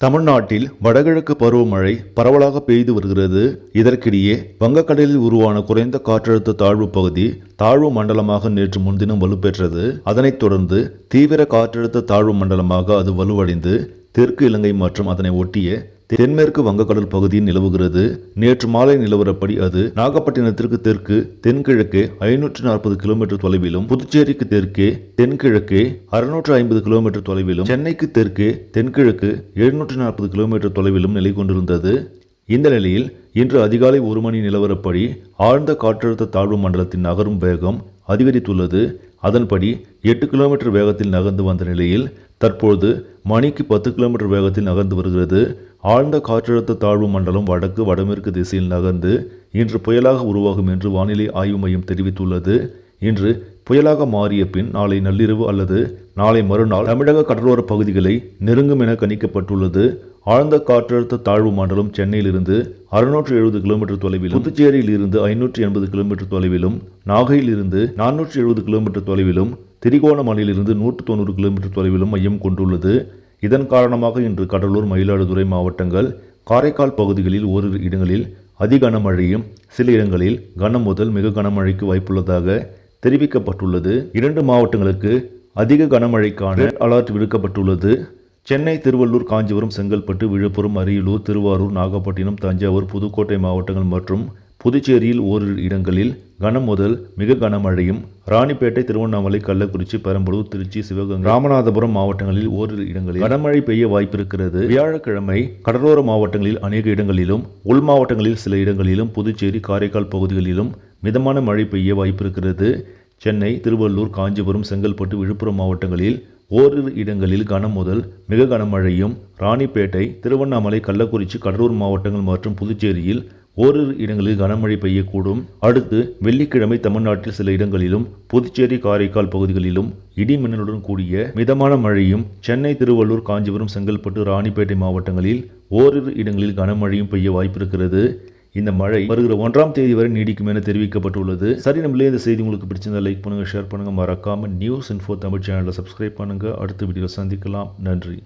தமிழ்நாட்டில் வடகிழக்கு பருவமழை பரவலாக பெய்து வருகிறது. இதற்கிடையே வங்கக்கடலில் உருவான குறைந்த காற்றழுத்த தாழ்வு பகுதி தாழ்வு மண்டலமாக நேற்று முன்தினம் வலுப்பெற்றது. அதனைத் தொடர்ந்து தீவிர காற்றழுத்த தாழ்வு மண்டலமாக அது வலுவடைந்து தெற்கு இலங்கை மற்றும் அதனை ஒட்டிய தென்மேற்கு வங்கக்கடல் பகுதியில் நிலவுகிறது. நேற்று மாலை நிலவரப்படி அது நாகப்பட்டினத்திற்கு தெற்கு தென்கிழக்கே ஐநூற்று நாற்பது கிலோமீட்டர் தொலைவிலும் புதுச்சேரிக்கு தெற்கே தென்கிழக்கே அறுநூற்று ஐம்பது கிலோமீட்டர் தொலைவிலும் சென்னைக்கு தெற்கே தென்கிழக்கு எழுநூற்று நாற்பது கிலோமீட்டர் தொலைவிலும் நிலை கொண்டிருந்தது. இந்த நிலையில் இன்று அதிகாலை ஒரு மணி நிலவரப்படி ஆழ்ந்த காற்றழுத்த தாழ்வு மண்டலத்தின் நகரும் வேகம் அதிகரித்துள்ளது. அதன்படி எட்டு கிலோமீட்டர் வேகத்தில் நகர்ந்து வந்த நிலையில் தற்பொழுது மணிக்கு பத்து கிலோமீட்டர் வேகத்தில் நகர்ந்து வருகிறது. ஆழ்ந்த காற்றழுத்த தாழ்வு மண்டலம் வடக்கு வடமேற்கு திசையில் நகர்ந்து இன்று புயலாக உருவாகும் என்று வானிலை ஆய்வு மையம் தெரிவித்துள்ளது. இன்று புயலாக மாறிய பின் நாளை நள்ளிரவு அல்லது நாளை மறுநாள் தமிழக கடலோர பகுதிகளை நெருங்கும் என கணிக்கப்பட்டுள்ளது. ஆழ்ந்த காற்றழுத்த தாழ்வு மண்டலம் சென்னையிலிருந்து அறுநூற்று எழுபது கிலோமீட்டர் தொலைவிலும் புதுச்சேரியில் இருந்து ஐநூற்றி எண்பது கிலோமீட்டர் தொலைவிலும் நாகையில் இருந்து நானூற்றி எழுபது கிலோமீட்டர் தொலைவிலும் திரிகோணமலையிலிருந்து நூற்று தொண்ணூறு கிலோமீட்டர் தொலைவிலும் மையம் கொண்டுள்ளது. இதன் காரணமாக இன்று கடலூர் மயிலாடுதுறை மாவட்டங்கள் காரைக்கால் பகுதிகளில் ஓரிரு இடங்களில் அதி கனமழையும் சில இடங்களில் கனம் முதல் மிக கனமழைக்கு வாய்ப்புள்ளதாக தெரிவிக்கப்பட்டுள்ளது. இரண்டு மாவட்டங்களுக்கு அதிக கனமழைக்கான ரெட் அலர்ட் விடுக்கப்பட்டுள்ளது. சென்னை திருவள்ளூர் காஞ்சிபுரம் செங்கல்பட்டு விழுப்புரம் அரியலூர் திருவாரூர் நாகப்பட்டினம் தஞ்சாவூர் புதுக்கோட்டை மாவட்டங்கள் மற்றும் புதுச்சேரியில் ஓரிரு இடங்களில் கனம் முதல் மிக கனமழையும் ராணிப்பேட்டை திருவண்ணாமலை கள்ளக்குறிச்சி பெரம்பலூர் திருச்சி சிவகங்கை ராமநாதபுரம் மாவட்டங்களில் ஓரிரு இடங்களில் கனமழை பெய்ய வாய்ப்பிருக்கிறது. வியாழக்கிழமை கடலோர மாவட்டங்களில் அநேக இடங்களிலும் உள் மாவட்டங்களில் சில இடங்களிலும் புதுச்சேரி காரைக்கால் பகுதிகளிலும் மிதமான மழை பெய்ய வாய்ப்பிருக்கிறது. சென்னை திருவள்ளூர் காஞ்சிபுரம் செங்கல்பட்டு விழுப்புரம் மாவட்டங்களில் ஓரிரு இடங்களில் கனம் முதல் மிக கனமழையும் ராணிப்பேட்டை திருவண்ணாமலை கள்ளக்குறிச்சி கடலூர் மாவட்டங்கள் மற்றும் புதுச்சேரியில் ஓரிரு இடங்களில் கனமழை பெய்யக்கூடும். அடுத்து வெள்ளிக்கிழமை தமிழ்நாட்டில் சில இடங்களிலும் புதுச்சேரி காரைக்கால் பகுதிகளிலும் இடி மின்னலுடன் கூடிய மிதமான மழையும் சென்னை திருவள்ளூர் காஞ்சிபுரம் செங்கல்பட்டு ராணிப்பேட்டை மாவட்டங்களில் ஓரிரு இடங்களில் கனமழையும் பெய்ய வாய்ப்பிருக்கிறது. இந்த மழை வருகிற ஒன்றாம் தேதி வரை நீடிக்கும் என தெரிவிக்கப்பட்டுள்ளது. சரி நம்மளே இந்த செய்தி உங்களுக்கு பிடிச்சிருந்தா லைக் பண்ணுங்க ஷேர் பண்ணுங்க. மறக்காம நியூஸ் இன்ஃபோ தமிழ் சேனலை சப்ஸ்கிரைப் பண்ணுங்க. அடுத்த வீடியோ சந்திக்கலாம். நன்றி.